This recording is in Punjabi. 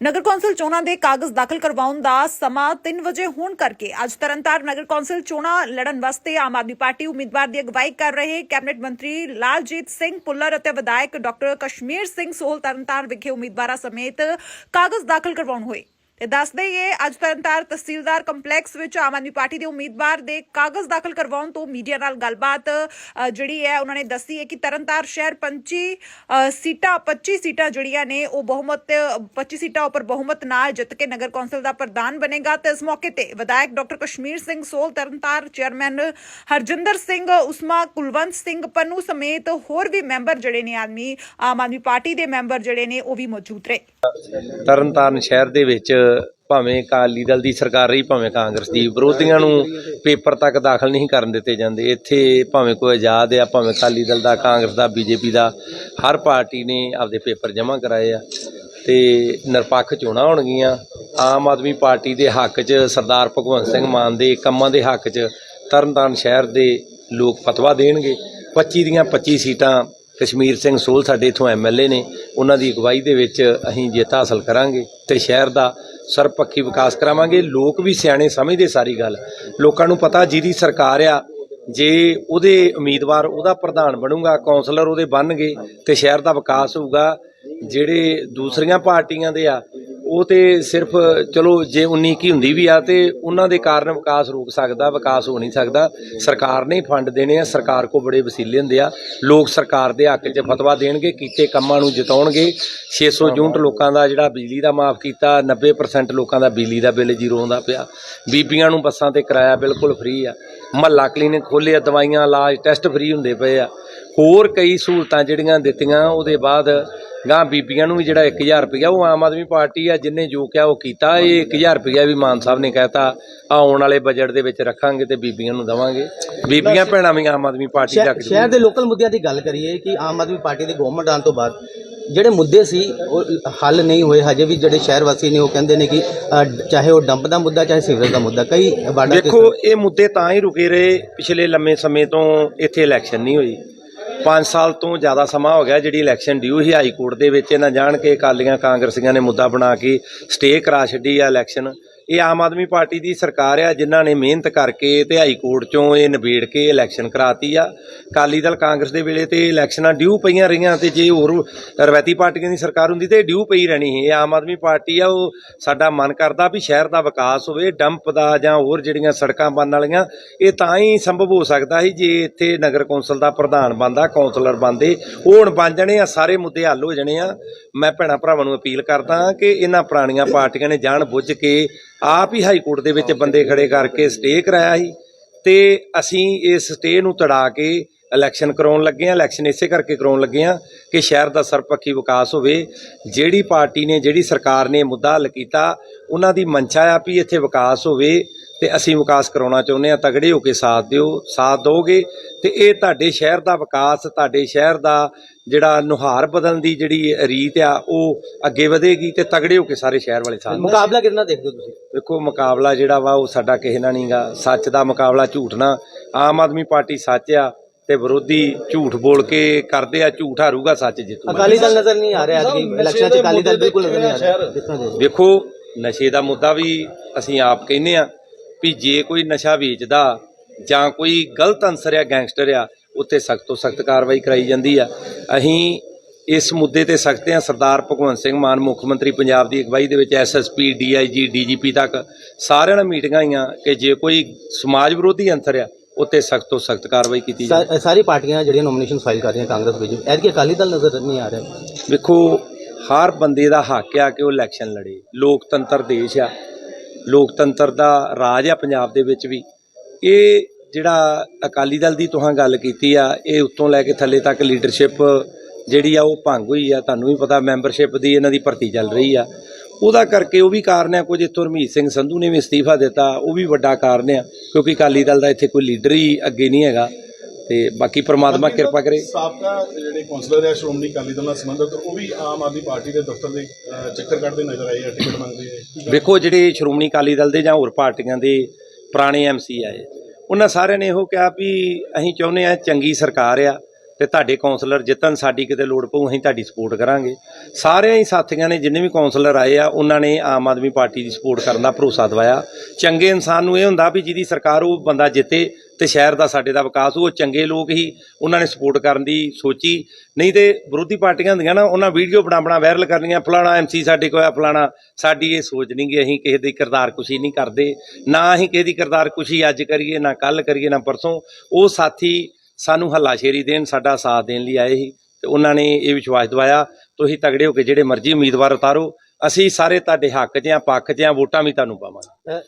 ਨਗਰ ਕੌਂਸਲ ਚੋਣਾਂ ਦੇ ਕਾਗਜ਼ ਦਾਖਲ ਕਰਵਾਉਣ ਦਾ ਸਮਾਂ 3 ਵਜੇ ਹੋਣ ਕਰਕੇ ਅੱਜ ਤਰਨਤਾਰਨ ਨਗਰ ਕੌਂਸਲ ਚੋਣਾਂ ਲੜਨ ਵਾਸਤੇ ਆਮ ਆਦਮੀ ਪਾਰਟੀ ਉਮੀਦਵਾਰ ਦੀ ਅਗਵਾਈ ਕਰ ਰਹੇ ਕੈਬਨਿਟ ਮੰਤਰੀ ਲਾਲਜੀਤ ਸਿੰਘ ਪੁੱਲਰ ਅਤੇ ਵਿਧਾਇਕ ਡਾਕਟਰ ਕਸ਼ਮੀਰ ਸਿੰਘ ਸੋਹਲ ਤਰਨਤਾਰਨ ਵਿਖੇ ਉਮੀਦਵਾਰਾਂ ਸਮੇਤ ਕਾਗਜ਼ ਦਾਖਲ ਕਰਵਾਉਣ ਹੋਏ। ਤੇ ਦੱਸ ਦੇਈਏ, ਅੱਜ ਤਰਨਤਾਰ ਤਹਿਸੀਲਦਾਰ ਕੰਪਲੈਕਸ ਵਿੱਚ ਆਮ ਆਦਮੀ ਪਾਰਟੀ ਦੇ ਉਮੀਦਵਾਰ ਦੇ ਕਾਗਜ਼ ਦਾਖਲ ਕਰਵਾਉਣ ਤੋਂ ਮੀਡੀਆ ਨਾਲ ਗੱਲਬਾਤ ਜਿਹੜੀ ਹੈ, ਉਹਨਾਂ ਨੇ ਦੱਸੀ ਹੈ ਕਿ ਤਰਨਤਾਰਨ ਸ਼ਹਿਰ 25 ਸੀਟਾਂ 25 ਸੀਟਾਂ ਜਿਹੜੀਆਂ ਨੇ, ਉਹ ਬਹੁਮਤ 25 ਸੀਟਾਂ ਉੱਪਰ ਬਹੁਮਤ ਨਾਲ ਜਿੱਤ ਕੇ ਨਗਰ ਕੌਂਸਲ ਦਾ ਪ੍ਰਧਾਨ ਬਣੇਗਾ ਤੇ ਇਸ ਮੌਕੇ ਤੇ ਵਿਧਾਇਕ ਡਾਕਟਰ ਕਸ਼ਮੀਰ ਸਿੰਘ ਸੋਲ ਤਰਨਤਾਰ ਚੇਅਰਮੈਨ ਹਰਜਿੰਦਰ ਸਿੰਘ, ਉਸਮਾ ਕੁਲਵੰਤ ਸਿੰਘ ਪੰਨੂ ਸਮੇਤ ਹੋਰ ਵੀ ਮੈਂਬਰ ਜਿਹੜੇ ਨੇ ਆਦਮੀ, ਆਮ ਆਦਮੀ ਪਾਰਟੀ ਦੇ ਮੈਂਬਰ ਜਿਹੜੇ ਨੇ, ਉਹ ਵੀ ਮੌਜੂਦ ਰਹੇ। ਤਰਨਤਾਰਨ ਸ਼ਹਿਰ ਦੇ ਵਿੱਚ ਭਾਵੇਂ ਅਕਾਲੀ ਦਲ ਦੀ ਸਰਕਾਰ ਰਹੀ, ਭਾਵੇਂ ਕਾਂਗਰਸ ਦੀ, ਵਿਰੋਧੀਆਂ ਨੂੰ ਪੇਪਰ ਤੱਕ ਦਾਖਲ ਨਹੀਂ ਕਰਨ ਦਿੱਤੇ ਜਾਂਦੇ। ਇੱਥੇ ਭਾਵੇਂ ਕੋਈ ਆਜ਼ਾਦ ਆ, ਭਾਵੇਂ ਅਕਾਲੀ ਦਲ ਦਾ, ਕਾਂਗਰਸ ਦਾ, ਬੀਜੇਪੀ ਦਾ, ਹਰ ਪਾਰਟੀ ਨੇ ਆਪਦੇ ਪੇਪਰ ਜਮ੍ਹਾਂ ਕਰਾਏ ਆ ਤੇ ਨਿਰਪੱਖ ਚੋਣਾਂ ਹੋਣਗੀਆਂ। ਆਮ ਆਦਮੀ ਪਾਰਟੀ ਦੇ ਹੱਕ 'ਚ ਸਰਦਾਰ ਭਗਵੰਤ ਸਿੰਘ ਮਾਨ ਦੇ ਕੰਮਾਂ ਦੇ ਹੱਕ 'ਚ ਤਰਨਤਾਰਨ ਸ਼ਹਿਰ ਦੇ ਲੋਕ ਫਤਵਾ ਦੇਣਗੇ। 25 ਦੀਆਂ 25 ਸੀਟਾਂ ਕਸ਼ਮੀਰ ਸਿੰਘ ਸੋਲ ਸਾਡੇ ਇਥੋਂ ਐਮਐਲਏ ਨੇ, ਉਹਨਾਂ ਦੀ ਅਗਵਾਈ ਦੇ ਵਿੱਚ ਅਸੀਂ ਜਿੱਤ ਹਾਸਲ ਕਰਾਂਗੇ ਤੇ ਸ਼ਹਿਰ ਦਾ ਸਰਬਪੱਖੀ ਵਿਕਾਸ ਕਰਾਵਾਂਗੇ। ਲੋਕ ਵੀ ਸਿਆਣੇ ਸਮਝਦੇ ਸਾਰੀ ਗੱਲ। ਲੋਕਾਂ ਨੂੰ ਪਤਾ ਜਿਹਦੀ ਸਰਕਾਰ ਆ, ਜੇ ਉਹਦੇ ਉਮੀਦਵਾਰ ਉਹਦਾ ਪ੍ਰਧਾਨ ਬਣੂਗਾ ਕਾਉਂਸਲਰ ਉਹਦੇ ਬਣਨਗੇ ਤੇ ਸ਼ਹਿਰ ਦਾ ਵਿਕਾਸ ਹੋਊਗਾ। ਜਿਹੜੇ ਦੂਸਰੀਆਂ ਪਾਰਟੀਆਂ ਦੇ ਆ ਉਹ ਤੇ ਸਿਰਫ, ਚਲੋ ਜੇ 19 ਕੀ ਹੁੰਦੀ ਵੀ ਆ ਤੇ ਉਹਨਾਂ ਦੇ ਕਾਰਨ ਵਿਕਾਸ ਰੁਕ ਸਕਦਾ, ਵਿਕਾਸ ਹੋ ਨਹੀਂ ਸਕਦਾ। ਸਰਕਾਰ ਨੇ ਫੰਡ ਦੇਣੇ ਆ, ਸਰਕਾਰ ਕੋ ਬੜੇ ਵਸੀਲੇ ਹੁੰਦੇ ਆ। ਲੋਕ ਸਰਕਾਰ ਦੇ ਹੱਕ 'ਚ ਫਤਵਾ ਦੇਣਗੇ, ਕੀਤੇ ਕੰਮਾਂ ਨੂੰ ਜਿਤਾਉਣਗੇ। 600 ਯੂਨਿਟ ਲੋਕਾਂ ਦਾ ਜਿਹੜਾ ਬਿਜਲੀ ਦਾ ਮਾਫ ਕੀਤਾ 90% ਲੋਕਾਂ ਦਾ ਬਿਜਲੀ ਦਾ ਬਿੱਲ ਜ਼ੀਰੋ ਆਉਂਦਾ ਪਿਆ। ਬੀਬੀਆਂ ਨੂੰ ਬੱਸਾਂ ਤੇ ਕਿਰਾਇਆ ਬਿਲਕੁਲ ਫ੍ਰੀ ਆ। ਮਹੱਲਾ ਕਲੀਨਿਕ ਖੋਲ੍ਹੇ ਆ, ਦਵਾਈਆਂ, ਇਲਾਜ ਟੈਸਟ ਫ੍ਰੀ ਹੁੰਦੇ ਪਏ ਆ। ਹੋਰ ਕਈ ਸਹੂਲਤਾਂ ਜਿਹੜੀਆਂ ਦਿੱਤੀਆਂ, ਉਹਦੇ ਬਾਅਦ ਗਾਂ ਬੀਬੀਆਂ ਨੂੰ ਵੀ ਜਿਹੜਾ 1000 ਰੁਪਇਆ ਉਹ ਆਮ ਆਦਮੀ ਪਾਰਟੀ ਆ ਜਿੰਨੇ ਜੋ ਕਿਹਾ ਉਹ ਕੀਤਾ। ਇਹ 1000 ਰੁਪਇਆ ਵੀ ਮਾਨ ਸਾਹਿਬ ਨੇ ਕਹਿਤਾ ਆਉਣ ਵਾਲੇ ਬਜਟ ਦੇ ਵਿੱਚ ਰੱਖਾਂਗੇ ਤੇ ਬੀਬੀਆਂ ਨੂੰ ਦਵਾਂਗੇ। ਬੀਬੀਆਂ ਭੈਣਾਂ ਵੀ ਆਮ ਆਦਮੀ ਪਾਰਟੀ ਦਾ ਸ਼ਹਿਰ ਦੇ ਲੋਕਲ ਮੁੱਦਿਆਂ ਦੀ ਗੱਲ ਕਰੀਏ ਕਿ ਆਮ ਆਦਮੀ ਪਾਰਟੀ ਦੀ ਗਵਰਨਮੈਂਟ ਆਉਣ ਤੋਂ ਬਾਅਦ ਜਿਹੜੇ ਮੁੱਦੇ ਸੀ ਉਹ ਹੱਲ ਨਹੀਂ ਹੋਏ। ਹਜੇ ਵੀ ਜਿਹੜੇ ਸ਼ਹਿਰ ਵਾਸੀ ਨੇ ਉਹ ਕਹਿੰਦੇ ਨੇ ਕਿ ਚਾਹੇ ਉਹ ਡੰਪ ਦਾ ਮੁੱਦਾ ਚਾਹੇ ਸੀਵਰੇਜ ਦਾ ਮੁੱਦਾ ਕਈ ਦੇਖੋ ਇਹ ਮੁੱਦੇ ਤਾਂ ਹੀ ਰੁਕੇ ਰਹੇ ਪਿਛਲੇ ਲੰਮੇ ਸਮੇਂ ਤੋਂ ਇੱਥੇ ਇਲੈਕਸ਼ਨ ਨਹੀਂ ਹੋਈ। 5 ਸਾਲ ਤੋਂ ਜ਼ਿਆਦਾ ਸਮਾਂ ਹੋ ਗਿਆ ਜਿਹੜੀ ਇਲੈਕਸ਼ਨ ਡਿਊ ਸੀ ਹਾਈ ਕੋਰਟ ਦੇ ਵਿੱਚ। ਇਹਨਾਂ ਜਾਣ ਕੇ ਅਕਾਲੀਆਂ ਕਾਂਗਰਸੀਆਂ ਨੇ ਮੁੱਦਾ ਬਣਾ ਕੇ ਸਟੇ ਕਰਾ ਛੱਡੀ ਆ ਇਲੈਕਸ਼ਨ ਇਹ ਆਮ ਆਦਮੀ ਪਾਰਟੀ ਦੀ ਸਰਕਾਰ ਆ, ਜਿਨ੍ਹਾਂ ਨੇ ਮਿਹਨਤ ਕਰਕੇ ਤੇ ਹਾਈ ਕੋਰਟ ਚੋਂ ਇਹ ਨਿਬੇੜ ਕੇ ਇਲੈਕਸ਼ਨ ਕਰਾਤੀ ਆ। ਅਕਾਲੀ ਦਲ ਕਾਂਗਰਸ ਦੇ ਵੇਲੇ ਤੇ ਇਲੈਕਸ਼ਨਾਂ ਡਿਊ ਪਈਆਂ ਰਹੀਆਂ ਤੇ ਜੇ ਹੋਰ ਰਵਾਇਤੀ ਪਾਰਟੀਆਂ ਦੀ ਸਰਕਾਰ ਹੁੰਦੀ ਤੇ ਡਿਊ ਪਈ ਰਹਿਣੀ ਸੀ। ਇਹ ਆਮ ਆਦਮੀ ਪਾਰਟੀ ਆ, ਉਹ ਸਾਡਾ ਮਨ ਕਰਦਾ ਵੀ ਸ਼ਹਿਰ ਦਾ ਵਿਕਾਸ ਹੋਵੇ ਡੰਪ ਦਾ ਜਾਂ ਹੋਰ ਜਿਹੜੀਆਂ ਸੜਕਾਂ ਬਣਨ ਵਾਲੀਆਂ, ਇਹ ਤਾਂ ਹੀ ਸੰਭਵ ਹੋ ਸਕਦਾ ਸੀ ਜੇ ਇੱਥੇ ਨਗਰ ਕੌਂਸਲ ਦਾ ਪ੍ਰਧਾਨ ਬਣਦਾ, ਕੌਂਸਲਰ ਬਣਦੇ। ਉਹ ਹੁਣ ਬਣ ਜਾਣੇ ਆ, ਸਾਰੇ ਮੁੱਦੇ ਹੱਲ ਹੋ ਜਾਣੇ ਆ। ਮੈਂ ਭੈਣਾ ਭਰਾਵਾਂ ਨੂੰ ਅਪੀਲ ਕਰਦਾ ਕਿ ਇਹਨਾਂ ਪੁਰਾਣੀਆਂ ਪਾਰਟੀਆਂ ਨੇ ਜਾਣ ਬੁੱਝ ਕੇ ਆਪ ਹੀ ਹਾਈ ਕੋਰਟ ਦੇ ਵਿੱਚ ਬੰਦੇ ਖੜੇ ਕਰਕੇ ਸਟੇ ਕਰਾਇਆ ਸੀ। ਤੇ ਅਸੀਂ ਇਸ ਸਟੇ ਨੂੰ ਤੜਾ ਕੇ ਇਲੈਕਸ਼ਨ ਕਰਾਉਣ ਲੱਗੇ ਆ ਇਲੈਕਸ਼ਨ ਇਸੇ ਕਰਕੇ ਕਰਾਉਣ ਲੱਗੇ ਆ ਕਿ ਸ਼ਹਿਰ ਦਾ ਸਰਬਪੱਖੀ ਵਿਕਾਸ ਹੋਵੇ। ਜਿਹੜੀ ਪਾਰਟੀ ਨੇ ਜਿਹੜੀ ਸਰਕਾਰ ਨੇ ਮੁੱਦਾ ਹੱਲ ਕੀਤਾ ਉਹਨਾਂ ਦੀ ਮਨਸ਼ਾ ਆ ਵੀ ਇੱਥੇ ਵਿਕਾਸ ਹੋਵੇ ਤੇ ਅਸੀਂ ਵਿਕਾਸ ਕਰਾਉਣਾ ਚਾਹੁੰਦੇ ਆ ਤਗੜੇ ਹੋ ਕੇ ਸਾਥ ਦਿਓ ਸਾਥ ਦੋਗੇ ਤੇ ਇਹ ਤੁਹਾਡੇ ਸ਼ਹਿਰ ਦਾ ਵਿਕਾਸ ਤੁਹਾਡੇ ਸ਼ਹਿਰ ਦਾ ਜਿਹੜਾ ਨੁਹਾਰ ਬਦਲਣ ਦੀ ਜਿਹੜੀ ਰੀਤ ਆ ਉਹ ਅੱਗੇ ਵਧੇਗੀ ਤੇ ਤਗੜੇ ਹੋ ਕੇ ਸਾਰੇ ਸ਼ਹਿਰ ਵਾਲੇ ਸਾਥ ਮੁਕਾਬਲਾ ਕਿੰਨਾ ਦੇਖਦੇ ਹੋ ਤੁਸੀਂ? ਵੇਖੋ ਮੁਕਾਬਲਾ ਜਿਹੜਾ ਵਾ ਉਹ ਸਾਡਾ ਕਿਸੇ ਨਾਲ ਨਹੀਂਗਾ ਸੱਚ ਦਾ ਮੁਕਾਬਲਾ ਝੂਠ ਨਾਲ ਆਮ ਆਦਮੀ ਪਾਰਟੀ ਸੱਚ ਆ ਤੇ ਵਿਰੋਧੀ ਝੂਠ ਬੋਲ ਕੇ ਕਰਦੇ ਆ ਝੂਠ ਹਾਰੂਗਾ ਸੱਚ ਜਿੱਤੂਗਾ ਅਕਾਲੀ ਦਲ ਨਜ਼ਰ ਨਹੀਂ ਆ ਰਿਹਾ ਅੱਜ ਇਲੈਕਸ਼ਨ 'ਚ ਅਕਾਲੀ ਦਲ ਬਿਲਕੁਲ ਨਜ਼ਰ ਨਹੀਂ ਆ ਰਿਹਾ। ਕਿੱਥੋਂ ਦੇ ਵੇਖੋ ਨਸ਼ੇ ਦਾ ਮੁੱਦਾ ਵੀ ਅਸੀਂ ਆਪ ਕਹਿੰਦੇ ਆ ਵੀ ਜੇ ਕੋਈ ਨਸ਼ਾ ਵੇਚਦਾ ਜਾਂ ਕੋਈ ਗਲਤ ਅਨਸਰ ਆ ਗੈਂਗਸਟਰ ਆ ਉੱਤੇ ਸਖਤ ਤੋਂ ਸਖਤ ਕਾਰਵਾਈ ਕਰਾਈ ਜਾਂਦੀ ਆ। ਅਸੀਂ ਇਸ ਮੁੱਦੇ ਤੇ ਸਖਤ ਆ ਸਰਦਾਰ ਭਗਵੰਤ ਸਿੰਘ ਮਾਨ ਮੁੱਖ ਮੰਤਰੀ ਪੰਜਾਬ ਦੀ ਅਗਵਾਈ ਦੇ ਵਿੱਚ ਐਸਐਸਪੀ ਡੀਆਈਜੀ ਡੀਜੀਪੀ ਤੱਕ ਸਾਰਿਆਂ ਨਾਲ ਮੀਟਿੰਗਾਂ ਆਈਆਂ ਕਿ ਜੇ ਕੋਈ ਸਮਾਜ ਵਿਰੋਧੀ ਅੰਸਰ ਆ ਉੱਤੇ ਸਖਤ ਤੋਂ ਸਖਤ ਕਾਰਵਾਈ ਕੀਤੀ ਜਾਵੇ। ਸਾਰੀ ਪਾਰਟੀਆਂ ਜਿਹੜੀਆਂ ਨੋਮੀਨੇਸ਼ਨ ਫਾਈਲ ਕਰ ਰਹੀਆਂ ਕਾਂਗਰਸ ਵਿੱਚ ਐਤਕੀ ਅਕਾਲੀ ਦਲ ਨਜ਼ਰ ਨਹੀਂ ਆ ਰਿਹਾ। ਵੇਖੋ ਹਰ ਬੰਦੇ ਦਾ ਹੱਕ ਆ ਕਿ ਉਹ ਇਲੈਕਸ਼ਨ ਲੜੇ। ਲੋਕਤੰਤਰ ਦੇਸ਼ ਆ। ਲੋਕਤੰਤਰ ਦਾ ਰਾਜ ਆ ਪੰਜਾਬ ਦੇ ਵਿੱਚ ਵੀ। ਇਹ ਜਿਹੜਾ ਅਕਾਲੀ ਦਲ ਦੀ ਤੁਹਾਂ ਗੱਲ ਕੀਤੀ ਆ ਇਹ ਉੱਤੋਂ ਲੈ ਕੇ ਥੱਲੇ ਤੱਕ ਲੀਡਰਸ਼ਿਪ ਜਿਹੜੀ ਆ ਉਹ ਭੰਗ ਹੋਈ ਆ ਤੁਹਾਨੂੰ ਵੀ ਪਤਾ ਮੈਂਬਰਸ਼ਿਪ ਦੀ ਇਹਨਾਂ ਦੀ ਭਰਤੀ ਚੱਲ ਰਹੀ ਆ। ਉਹਦਾ ਕਰਕੇ ਉਹ ਵੀ ਕਾਰਨ ਆ ਕੁਝ ਇੱਥੋਂ ਰਮੀਤ ਸਿੰਘ ਸੰਧੂ ਨੇ ਵੀ ਅਸਤੀਫਾ ਦਿੱਤਾ ਉਹ ਵੀ ਵੱਡਾ ਕਾਰਨ ਆ ਕਿਉਂਕਿ ਅਕਾਲੀ ਦਲ ਦਾ ਇੱਥੇ ਕੋਈ ਲੀਡਰ ਹੀ ਅੱਗੇ ਨਹੀਂ ਹੈਗਾ। ਤੇ ਬਾਕੀ ਪ੍ਰਮਾਤਮਾ ਕਿਰਪਾ ਕਰੇ। ਸਾਬਕਾ ਜਿਹੜੇ ਕੌਂਸਲਰ ਹੈ ਸ਼੍ਰੋਮਣੀ ਅਕਾਲੀ ਦਲ ਨਾਲ ਸੰਬੰਧਿਤ ਉਹ ਵੀ ਆਮ ਆਦਮੀ ਪਾਰਟੀ ਦੇ ਦਫ਼ਤਰ ਦੇ ਚੱਕਰ ਕੱਢਦੇ ਨਜ਼ਰ ਆਏ ਆ ਟਿਕਟ ਮੰਗਦੇ ਨੇ ਵੇਖੋ ਜਿਹੜੇ ਸ਼੍ਰੋਮਣੀ ਅਕਾਲੀ ਦਲ ਦੇ ਜਾਂ ਹੋਰ ਪਾਰਟੀਆਂ ਦੇ ਪੁਰਾਣੇ ਐਮਸੀ ਆਏ ਉਹਨਾਂ ਸਾਰਿਆਂ ਨੇ ਇਹੋ ਕਿਹਾ ਵੀ ਅਸੀਂ ਚਾਹੁੰਦੇ ਆ ਚੰਗੀ ਸਰਕਾਰ ਆ ਤੇ ਤੁਹਾਡੇ ਕਾਉਂਸਲਰ ਜਿੱਤਣ ਸਾਡੀ ਕਿਤੇ ਲੋੜ ਪਊ, ਅਸੀਂ ਤੁਹਾਡੀ ਸਪੋਰਟ ਕਰਾਂਗੇ। ਸਾਰਿਆਂ ਹੀ ਸਾਥੀਆਂ ਨੇ ਜਿੰਨੇ ਵੀ ਕਾਉਂਸਲਰ ਆਏ ਆ, ਉਹਨਾਂ ਨੇ ਆਮ ਆਦਮੀ ਪਾਰਟੀ ਦੀ ਸਪੋਰਟ ਕਰਨ ਦਾ ਭਰੋਸਾ ਦਵਾਇਆ। ਚੰਗੇ ਇਨਸਾਨ ਨੂੰ ਇਹ ਹੁੰਦਾ ਵੀ ਜਿਹਦੀ ਸਰਕਾਰ ਉਹ ਬੰਦਾ ਜਿੱਤੇ ਤੇ ਸ਼ਹਿਰ ਦਾ ਸਾਡੇ ਦਾ ਵਿਕਾਸ ਉਹ ਚੰਗੇ ਲੋਕ ਹੀ ਉਹਨਾਂ ਨੇ ਸਪੋਰਟ ਕਰਨ ਦੀ ਸੋਚੀ। ਨਹੀਂ ਤੇ ਵਿਰੋਧੀ ਪਾਰਟੀਆਂ ਹੁੰਦੀਆਂ ਨਾ, ਉਹਨਾਂ ਵੀਡੀਓ ਬਣਾ ਬਣਾ ਵਾਇਰਲ ਕਰਨੀਆਂ, ਫਲਾਣਾ ਐਮਸੀ ਸਾਡੇ ਕੋਲ ਆ, ਫਲਾਣਾ ਸਾਡੀ ਇਹ ਸੋਚ ਨਹੀਂ ਗੀ ਅਸੀਂ ਕਿਸੇ ਦੀ ਕਿਰਦਾਰ ਕੁਸ਼ੀ ਨਹੀਂ ਕਰਦੇ। ਨਾ ਅਸੀਂ ਕਿਸੇ ਦੀ ਕਿਰਦਾਰ ਕੁਸ਼ੀ ਅੱਜ ਕਰੀਏ, ਨਾ ਕੱਲ ਕਰੀਏ, ਨਾ ਪਰਸੋਂ। ਉਹ ਸਾਥੀ ਸਾਨੂੰ ਹੱਲਾਸ਼ੇਰੀ ਦੇਣ, ਸਾਡਾ ਸਾਥ ਦੇਣ ਲਈ ਆਏ ਸੀ ਤੇ ਉਹਨਾਂ ਨੇ ਇਹ ਵਿਸ਼ਵਾਸ ਦਿਵਾਇਆ, ਤੁਸੀਂ ਤਗੜੇ ਹੋ ਕੇ ਜਿਹੜੇ ਮਰਜ਼ੀ ਉਮੀਦਵਾਰ ਉਤਾਰੋ, ਅਸੀਂ ਸਾਰੇ ਤੁਹਾਡੇ ਹੱਕ 'ਚ ਆ ਪੱਖ 'ਚ ਆ ਵੋਟਾਂ ਵੀ ਤੁਹਾਨੂੰ ਪਾਵਾਂਗੇ।